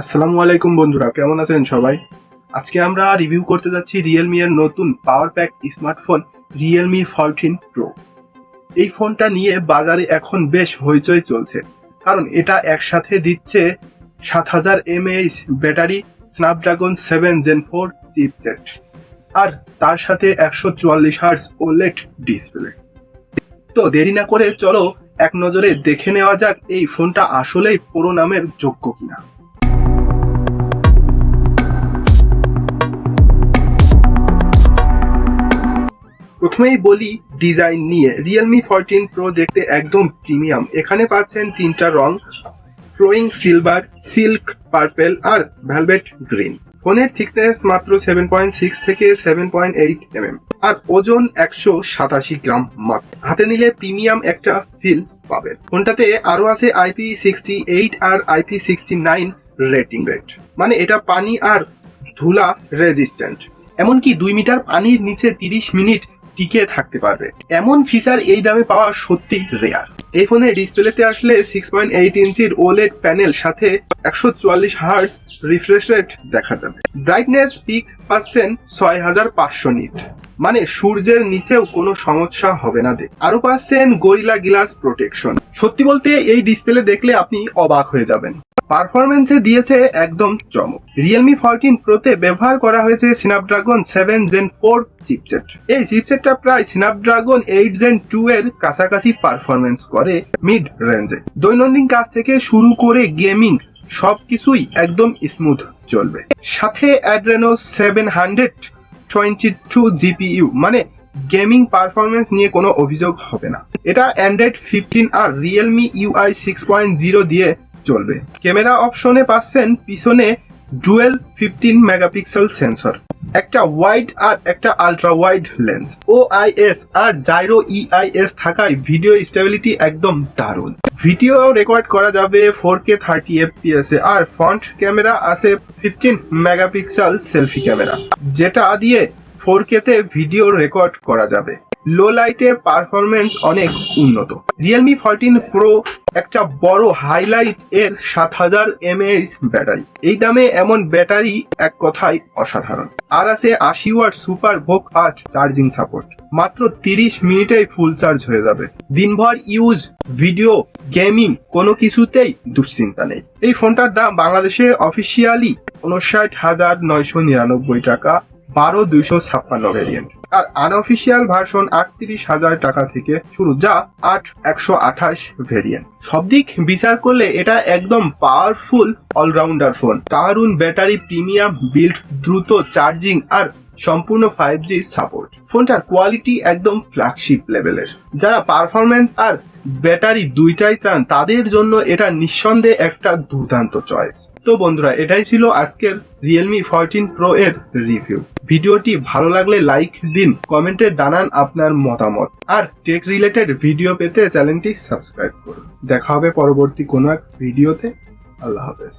আসসালামু আলাইকুম বন্ধুরা, কেমন আছেন সবাই? আজকে আমরা রিভিউ করতে যাচ্ছি রিয়েলমি এর নতুন power pack smartphone realme fourteen pro এই ফোনটা নিয়ে বাজারে এখন বেশ হইচই চলছে, কারণ এটা একসাথে দিচ্ছে সাত হাজার MH battery snapdragon seven gen four chipset আর তার সাথে একশো চুয়াল্লিশ হার্স ওলেট ডিসপ্লে তো দেরি না করে চলো এক নজরে দেখে নেওয়া যাক এই ফোনটা আসলেই পুরো নামের যোগ্য কিনা। প্রথমেই বলি ডিজাইন নিয়ে। রিয়েলমি ফোরটিন প্রো দেখতে একদম প্রিমিয়াম এখানে পাচ্ছেন তিনটা রং ফ্লোয়িং সিলভার সিল্ক পার্পেল আর ভেলভেট গ্রিন ফোনের থিকনেস মাত্র সেভেন পয়েন্ট সিক্স থেকে সেভেন পয়েন্ট এইট এমএম আর ওজন একশো সাতাশি গ্রাম মাত্র। হাতে নিলে প্রিমিয়াম একটা ফিল পাবেন। ফোনটাতে আরও আছে আইপি সিক্সটি এইট আর IP sixty nine rating rate মানে এটা পানি আর ধুলা রেজিস্ট্যান্ট এমনকি দুই মিটার পানির নিচে তিরিশ মিনিট টিকে থাকতে পারবে। এমন ফিচার এই দামে পাওয়া সত্যি রেয়ার এই ফোনের ডিসপ্লেতে আসলে সিক্স পয়েন্ট এইট ইঞ্চির ওলেড প্যানেল সাথে একশো চুয়াল্লিশ হার্স রিফ্রেশ রেট দেখা যাবে। ব্রাইটনেস পিক পাচ্ছেন ছয় হাজার পাঁচশো নিট মানে সূর্যের নিচেও কোনো সমস্যা হবে না দেখ। আরও পাচ্ছেন গরিলা গ্লাস প্রোটেকশন সত্যি বলতে এই ডিসপ্লে দেখলে আপনি অবাক হয়ে যাবেন। পারফরমেন্সে দিয়েছে একদম চমক। রিয়েলমি ফোরটিন প্রোতে ব্যবহার করা হয়েছে snapdragon seven gen four chipset এই চিপসেটটা প্রায় স্ন্যাপড্রাগন এইট জেন টু এর কাছাকাছি পারফরমেন্স করে মিড রেঞ্জে দৈনন্দিন কাজ থেকে শুরু করে গেমিং সবকিছুই একদম স্মুথ চলবে। সাথে Adreno seven hundred twenty two GPU মানে গেমিং পারফরমেন্স নিয়ে কোনো অভিযোগ হবে না। এটা অ্যান্ড্রয়েড ফিফটিন আর realme UI six point zero দিয়ে চলবে। ক্যামেরা অপশনে পাচ্ছেন পিছনে ডুয়েল ফিফটিন মেগাপিক্সেল সেন্সর, একটা ওয়াইড আর একটা ultra wide lens. O I S R gyro EIS থাকায় ভিডিও স্টেবিলিটি একদম দারুণ। ভিডিও রেকর্ড করা যাবে ফোর কে থার্টি এফপিএস এ আর ফ্রন্ট ক্যামেরা আছে ফিফটিন মেগাপিক্সেল সেলফি ক্যামেরা, যেটা দিয়ে ফোর কে তে ভিডিও রেকর্ড করা যাবে। লো লাইটে পারফরমেন্স অনেক উন্নত। রিয়েলমি ফোরটিন প্রো একটা বড় হাইলাইট এর সাত হাজার এমএএইচ ব্যাটারি এই দামে এমন ব্যাটারি এক কথায় অসাধারণ। আর আছে আশি watt super VOOC fast charging support মাত্র তিরিশ মিনিটেই ফুল চার্জ হয়ে যাবে। দিনভর ইউজ ভিডিও গেমিং কোনো কিছুতেই দুশ্চিন্তা নেই। এই ফোনটার দাম বাংলাদেশে অফিসিয়ালি উনষাট হাজার নয়শো নিরানব্বই টাকা। বারো দুইশো ছাপ্পান্ন ভেরিয়েন্ট। আর আনঅফিসিয়াল ভার্সন আটত্রিশ হাজার টাকা থেকে শুরু, যা আট একশো আঠাশ ভেরিয়েন্ট। সব দিক বিচার করলে এটা একদম পাওয়ারফুল অলরাউন্ডার ফোন তারুন ব্যাটারি প্রিমিয়াম বিল্ড দ্রুত চার্জিং আর সম্পূর্ণ ফাইভ জি সাপোর্ট ফোনটার কোয়ালিটি একদম ফ্ল্যাগশিপ লেভেলের যারা পারফরমেন্স আর ব্যাটারি দুইটাই চান, তাদের জন্য এটা নিঃসন্দেহে একটা দুর্দান্ত চয়েস তো বন্ধুরা, এটাই ছিল আজকের রিয়েলমি ফোরটিন প্রো এর রিভিউ ভিডিওটি ভালো লাগলে লাইক দিন কমেন্টে জানান আপনার মতামত। আর টেক রিলেটেড ভিডিও পেতে চ্যানেলটি সাবস্ক্রাইব করুন। দেখা হবে পরবর্তী কোনো এক ভিডিওতে আল্লাহ হাফেজ।